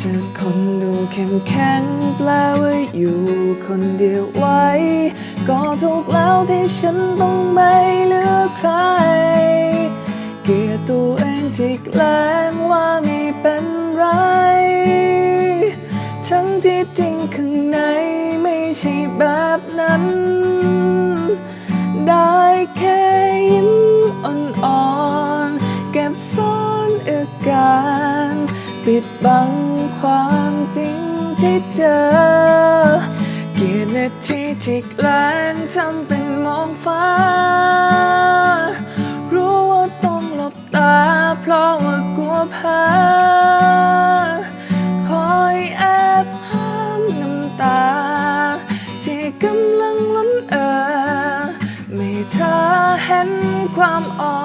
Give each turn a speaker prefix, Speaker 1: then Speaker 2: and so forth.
Speaker 1: เธอคนดูเข้มแข็งแปลว่าอยู่คนเดียวไว้ ก็ถูกแล้วที่ฉันต้องไม่เหลือใคร เกลียดตัวเองที่แกล้งว่าไม่เป็นไร ทั้งที่จริงข้างในไม่ใช่แบบนั้น ได้แค่ยิ้มอ่อนๆเก็บซ่อนอาการ ปิดบัง ความจริงที่เจอเกียนาทีที่แกล้งทำเป็นมองฟ้า รู้ว่าต้องหลบตาเพราะว่ากลัวแพ้คอยแอบห้ามน้ำตา ที่กำลังล้นเอ่อไม่เธอเห็นความอ่อ